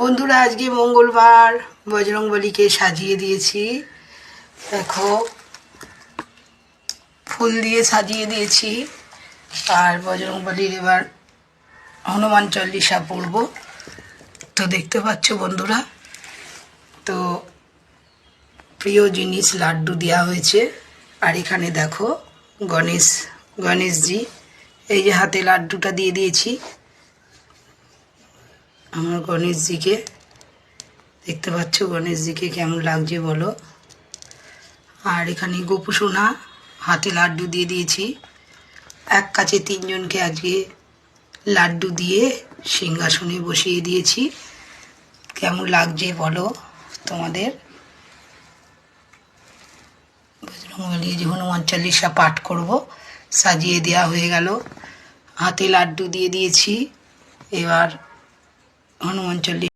বন্ধুরা, আজকে মঙ্গলবার বজরংবলীকে সাজিয়ে দিয়েছি। দেখো, ফুল দিয়ে সাজিয়ে দিয়েছি। আর বজরংবলীর এবার হনুমান চল্লিশা পড়ব। তো দেখতে পাচ্ছ বন্ধুরা, তো প্রিয় জিনিস লাড্ডু দেওয়া হয়েছে। আর এখানে দেখো গণেশ, গণেশজি, এই যে হাতে লাড্ডুটা দিয়ে দিয়েছি। আমার গণেশজিকে। দেখতে পাচ্ছ গণেশজিকে কেমন লাগছে বলো। আর এখানে গোপু সোনা হাতে লাড্ডু দিয়ে দিয়েছি। এক কাছে তিনজনকে আজকে লাড্ডু দিয়ে সিংহাসনে বসিয়ে দিয়েছি। কেমন লাগছে বলো তোমাদের? বজরংবলী, যে হনুমান চল্লিশা পাঠ করব, সাজিয়ে দেওয়া হয়ে গেল। হাতে লাড্ডু দিয়ে দিয়েছি। এবার হনুমান চল্লিশ